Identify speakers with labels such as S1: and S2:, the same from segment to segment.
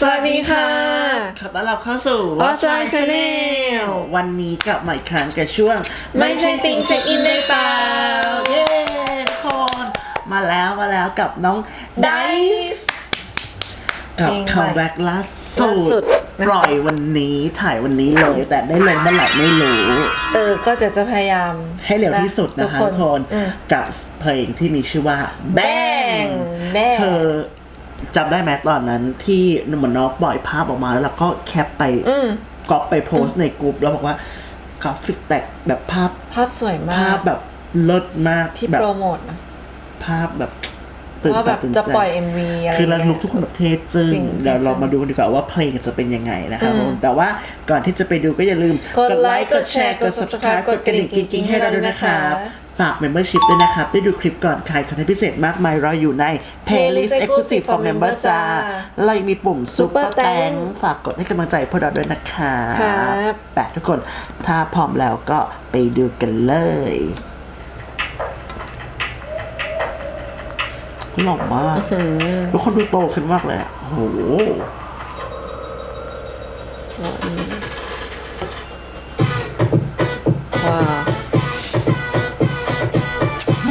S1: สวัสดีค่ะ
S2: ขอต้อนรับเข้าสู่
S1: What's My Channel
S2: วันนี้กลับมาอีกครั้งกับช่วง
S1: ไม่ใช่ติงเช็คอินได้เปล่า
S2: เย้ทุกคนมาแล้วมาแล้วกับน้อง
S1: Dice
S2: กับ
S1: เพลงใหม่
S2: คัมแบ็กล่าสุ
S1: ล่าสุ
S2: ด
S1: ดนะคะ
S2: ปล่อยวันนี้ถ่ายวันนี้เลย แต่ได้ลงเมื่อไหร่ไม่รู้
S1: เออ ก็จะจะพยายาม
S2: ให้เร็วที่สุดนะคะทุกคน
S1: อืม
S2: กับเพลงที่มีชื่อว่า แบง
S1: Bang Bang
S2: เธอ จำได้ไหมตอนนั้นที่เหมือนน้องปล่อยภาพออกมาแล้วเราก็แคปไป
S1: อืม
S2: ก๊อปไปโพสต์ในกลุ่มแล้วบอกว่ากราฟิกแตกแบบภาพ
S1: ภาพสวยมา
S2: ภาพ
S1: ก
S2: แบบเลิศมาก
S1: ที่
S2: แบบ
S1: โปรโมทนะ
S2: ภาพแบบตื่น
S1: ว่าแบ
S2: ตา
S1: บ
S2: ตื่น
S1: จะ
S2: ใจ
S1: ปล่อย MV อะไร
S2: คือเรา
S1: เงี้ย
S2: ลุกทุกคนแบบเทจึง
S1: จริง
S2: เดี๋ยวเรา
S1: เท่จึง
S2: มาดูกันดีกว่าว่าเพลงจะเป็นยังไงนะครับ
S1: อืม
S2: แต่ว่าก่อนที่จะไปดูก็อย่าลืม
S1: กดไลค์ กดแชร์ กด subscribe
S2: กดกระดิ่งกิ๊งๆให้เราด้วยนะครับ
S1: นะคะ
S2: ฝาก membership ด้วยนะครับ ได้ดูคลิปก่อนใครคอนเทนต์พิเศษมากมายรออยู่ใน playlist
S1: Playlist
S2: exclusive for
S1: for
S2: member
S1: member
S2: จ้า
S1: จ้า
S2: เรายังมีปุ่ม super
S1: Super
S2: thank
S1: Thank
S2: ฝากกดให้กำลังใจพวกเราด้วยนะครับ
S1: ครับ
S2: แปะทุกคน ถ้าพร้อมแล้วก็ไปดูกันเลยหล่อมากทุกคนดูโตขึ้นมากเลยอะโอ้โห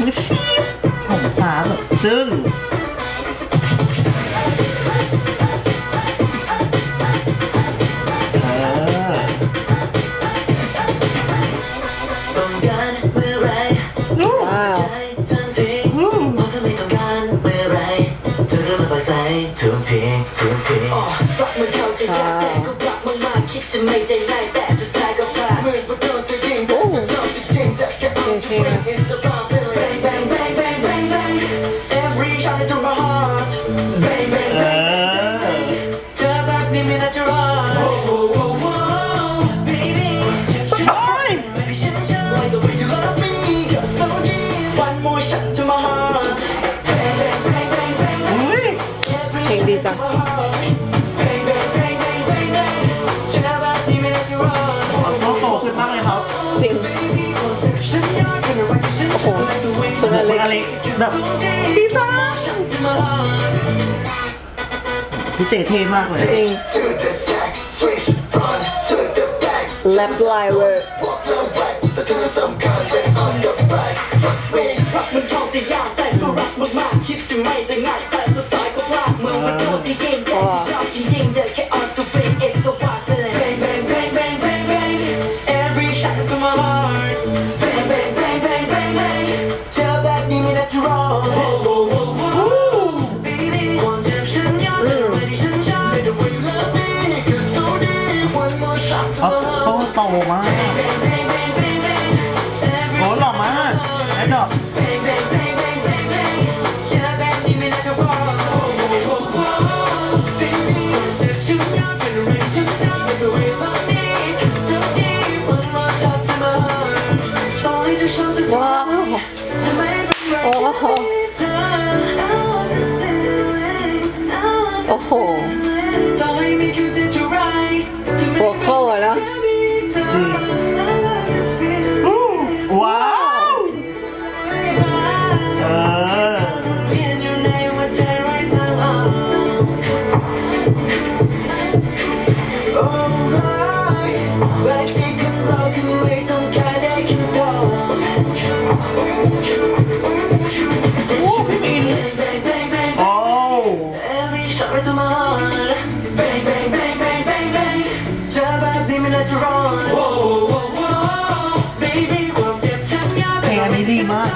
S2: มือชีพผมฟ้าแบบจึ้ง
S3: แบบ me One more shot to my heart
S1: พี่
S3: เจ
S2: เท่มากเลย
S1: จริง
S3: To the side Switch front to the back
S1: แลปไลเวอร์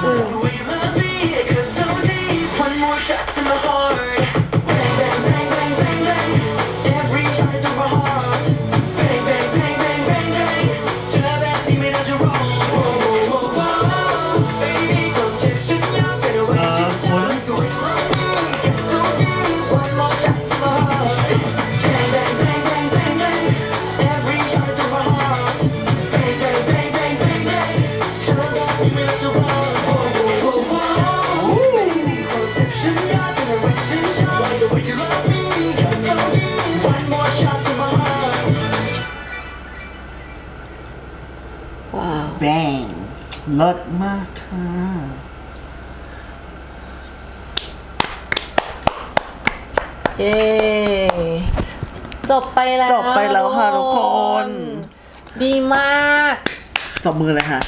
S3: ดี
S2: เลิศมากค่ะ
S1: เย้จบไปแล้ว
S2: จบไปแล้วค่ะทุกคน
S1: ดีมาก
S2: ตบมือเลยค่ะ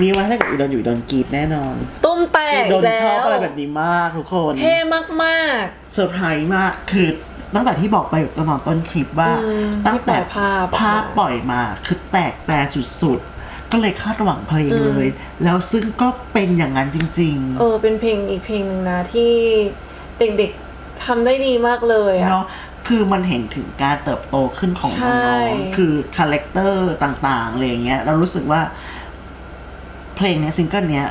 S2: นี่ว่าถ้าเกิดอีดอนอยู่อีดอนกรีดแน่นอน
S1: ตุ้มแตก
S2: อีดอน
S1: แล้ว
S2: ชอบอะไรแบบนี้มากทุกคน
S1: เท่มาก
S2: เซอร์ไพรส์มากคือตั้งแต่ที่บอกไปตอนตอนคลิปว่า
S1: อืม
S2: ตั้งแต่
S1: ที่ปล่อยภาพออกมา
S2: ภาพปล่อยมาคือแตกแต่สุดๆ ก็เลยคาดหวังเพลงเลย แล้วซึ่งก็เป็นอย่างนั้นจริง
S1: ๆ เออ เป็นเพลงอีกเพลงหนึ่งนะที่เด็กๆทำได้ดีมากเลย
S2: ๆ
S1: อะ
S2: เนาะคือมันเห็นถึงการเติบโตขึ้นของ
S1: ใช่
S2: น้องๆคือคาแรคเตอร์ต่างๆอะไรอย่างเงี้ย เรารู้สึกว่า เพลงเนี้ยซิงเกิลเนี้ย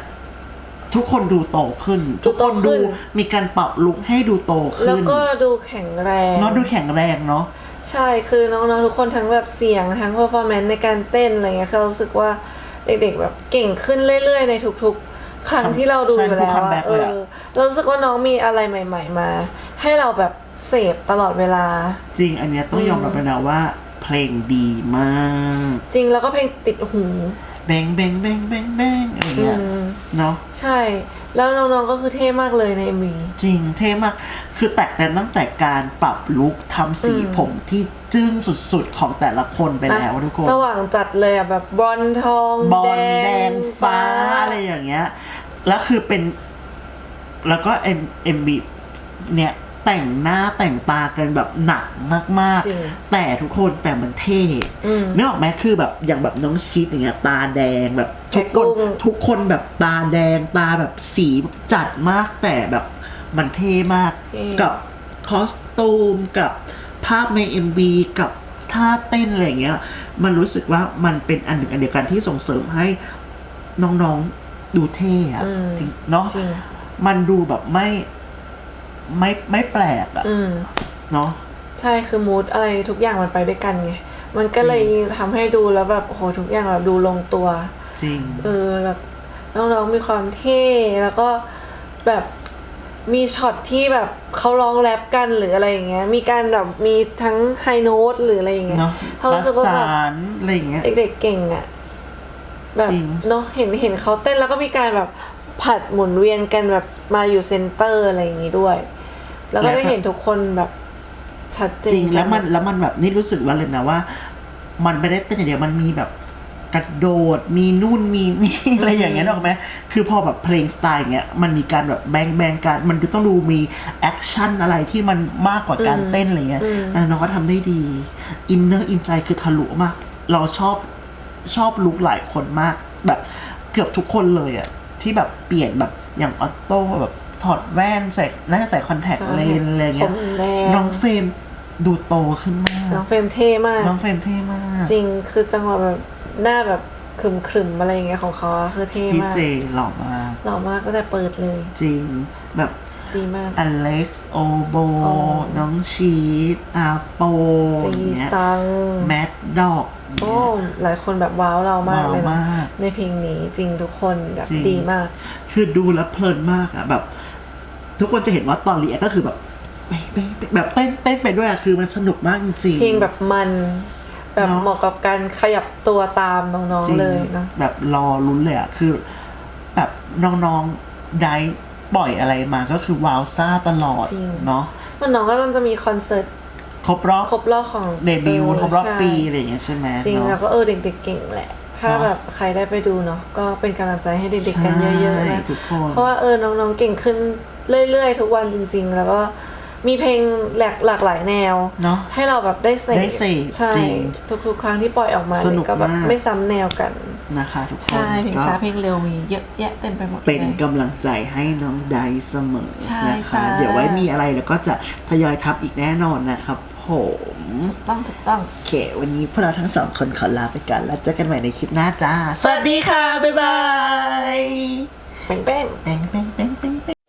S2: ทุกคนดูโตขึ้น ทุกคนดูมีการปรับลุคให้ดูโต
S1: แล้ว
S2: ขึ้น
S1: ก็ดูแข็งแรง
S2: เนาะดูแข็งแรงเนาะ
S1: ใช่คือน้องๆทุกคนทั้งแบบเสียงทั้ง performance ในการเต้นอะไรเงี้ยคือเรารู้สึกว่าเด็กๆแบบเก่งขึ้นเรื่อยๆ ในทุกๆ ครั้งที่เราดู
S2: ใช่
S1: อยู่แล้ว
S2: ทุก
S1: อะ
S2: comeback
S1: เอ
S2: เลยอะ
S1: อเรารู้สึกว่าน้องมีอะไรใหม่ ๆ มา ให้เราแบบเสพตลอดเวลา
S2: จริงอันเนี้ยต้องยอมรับเลยนะว่า เพลงดีมาก
S1: จริงแล้วก็เพลงติดหู
S2: แบงแบงแบงแบงแบงอะไรเงี้ย
S1: อืม
S2: เนาะ
S1: ใช่ แล้วน้องๆก็คือเท่มากเลยใน MV
S2: จริงเท่มาก คือแตกแต่ตั้งแต่การปรับลุคทำสี
S1: อืม
S2: ผมที่จึ้งสุดๆ ของแต่ละคนไปแล้วทุกคน
S1: สว่างจัดเลยอะแบบบอลทอง
S2: บอลแดงฟ้าอะไรอย่างเงี้ย แล้วคือเป็น แล้วก็เอ็มเอ็มบีเนี่ย แต่งหน้าแต่งตากันแบบหนักมาก
S1: จริง
S2: ๆ แต่ทุกคนแต่มันเท่
S1: อืม
S2: นึกออกไหมคือแบบอย่างแบบน้องชีตอย่างเงี้ยตาแดงแบบทุกคน
S1: แพ้กุ้ง
S2: ทุกคนแบบตาแดงตาแบบสีจัดมากแต่แบบมันเท่มาก
S1: เท่
S2: กับคอสตูมกับภาพใน MV กับท่าเต้นอะไรอย่างเงี้ย มันรู้สึกว่ามันเป็นอันหนึ่งอันเดียวกันที่ส่งเสริมให้ น้องๆดูเท่อะ
S1: อืม
S2: จริงเนาะ
S1: จริง
S2: มันดูแบบไม่ ไม่ไม่แปลกอะ
S1: อืม
S2: เนาะ
S1: ใช่คือมูดอะไรทุกอย่างมันไปด้วยกันไง มันก็เลยทำให้ดูแล้วแบบโอ้โหทุกอย่างแบบดูลงตัว
S2: จริง
S1: เออแบบน้องๆมีความเท่แล้วก็แบบมีช็อตที่แบบเขาร้องแรปกันหรืออะไรอย่างเงี้ย มีการแบบมีทั้งไฮโน้ตหรืออะไรอย่างเงี้ย
S2: เนาะ
S1: เขา
S2: ประ
S1: รู้สึกว่าแบบ
S2: สานอะไรอย่างเงี้ย
S1: เด็กๆเก่งอะแบบ
S2: จริง
S1: เนาะเห็นเห็นเขาเต้นแล้วก็มีการแบบ ผัดหมุนเวียนกันแบบมาอยู่เซนเตอร์อะไรอย่างงี้ด้วย แล้วก็ได้เห็นทุกคนแบบชัดเจน
S2: จริงแล้วมัน
S1: กั
S2: แล้วมันแบบนี่รู้สึกว่าเลยนะว่า มันไม่ได้เต้นอย่างเดียวมันมีแบบกระโดดมีนู่นมีมีอะไรอย่างเงี้ยหรอกไหมคือพอแบบเพลงสไตล์เงี้ยมันมีการแบบแบงแบงการมันต้องดูมีแอคชั่นอะไรที่มันมากกว่าการเต้นอะไรเงี้ยแต่น้องก็ทำได้ดีอินเนอร์อินใจคือทะลุมาก เราชอบชอบลุกหลายคนมาก แบบเกือบทุกคนเลยอะ ที่แบบเปลี่ยนแบบอย่างออโต้แบบถอดแว่นใส่น่าจะใส่คอนแทค
S1: ใช่
S2: เลนอะไรเงี้ย
S1: ผมแดง
S2: น้องเฟรมดูโตขึ้นมาก
S1: น้องเฟรมเท่มาก
S2: น้องเฟรมเท่มาก
S1: จริงคือจังหวะแบบหน้าแบบขรึมขรึมๆอะไรอย่างเงี้ยของเขาอะคือเท่
S2: พี่
S1: มาก
S2: เจหล่อมาก
S1: หล่อมากตั้งแต่เปิดเลย
S2: จริงแบบ
S1: ดีมาก
S2: อเล็กซ์โอโบ
S1: โอ้
S2: น้องชีตอาโป
S1: จี
S2: อย่างเงี้ย
S1: ซัง
S2: แมดดอก
S1: โอ้หลายคนแบบว้าวเรามากเลย
S2: ว้าว
S1: นะ
S2: มาก
S1: ในเพลงนี้จริงทุกคนแบบ
S2: จริง
S1: ดีมาก
S2: คือดูแล้วเพลินมากอะแบบ ทุกคนจะเห็นว่าตอนรีแอคก็คือแบบแบบเต้นเต้นไปด้วยอะคือมันสนุกมากจริงๆ
S1: เพลงแบบมันแบบ
S2: เนอะ
S1: เหมาะกับการขยับตัวตามน้อง
S2: จริง
S1: ๆเลยนะ
S2: แบบรอลุ้นเลยอะคือ แบบน้องๆได้ปล่อยอะไรมาก็คือว้าวซ่าตลอด
S1: จริง
S2: เนาะ
S1: มันน้องก็มันจะมีคอนเสิร์ต
S2: ครบรอบ
S1: ครบรอบของ
S2: เดบิวต์
S1: เค
S2: รบรอบ
S1: ใช่
S2: ปีอะไรอย่างเงี้ยใช่ไหม
S1: จริง
S2: เนาะ
S1: แล้วก็เออเด็กๆเก่งแหละ ถ้า
S2: เนอะ
S1: แบบใครได้ไปดูเนาะก็เป็นกำลังใจให้เด็กๆกันเยอะๆ
S2: ใช่
S1: นะ
S2: ทุกคน
S1: เพราะว่าเออน้องๆเก่งขึ้นเรื่อยๆ ทุกวันจริง ๆ แล้วก็มีเพลงหลากหลากหลายแนว
S2: เนาะ
S1: ให้เราแบบได้เสพ
S2: ได้เสพ
S1: ใช่
S2: จริง
S1: ทุกๆ ครั้งที่ปล่อยออกมา
S2: สนุ
S1: เนี่ย
S2: ก
S1: ก็แบบ
S2: มาก
S1: ไม่ซ้ำแนวกัน
S2: นะคะทุกคน
S1: ใช่เพลง
S2: ก็
S1: ช้าเพลงเร็วมีเยอะแยะเต็มไปหมดเลย
S2: เป็นกำลังใจให้น้องไดเสมอ
S1: ใช่
S2: นะคะ
S1: จ้า
S2: เดี๋ยวไว้มีอะไรแล้วก็จะทยอยทับอีกแน่นอนนะครับ ผมถูก
S1: ต้องถูกต้อง
S2: โอเค วันนี้พวกเราทั้งสองคนขอลาไปก่อนแล้วเจอกันใหม่ในคลิปหน้าจ้า สวัสดีค่ะ บ๊ายบาย
S1: แป้งแป้ง
S2: แป้งแป้งแป้ง
S1: แป้ง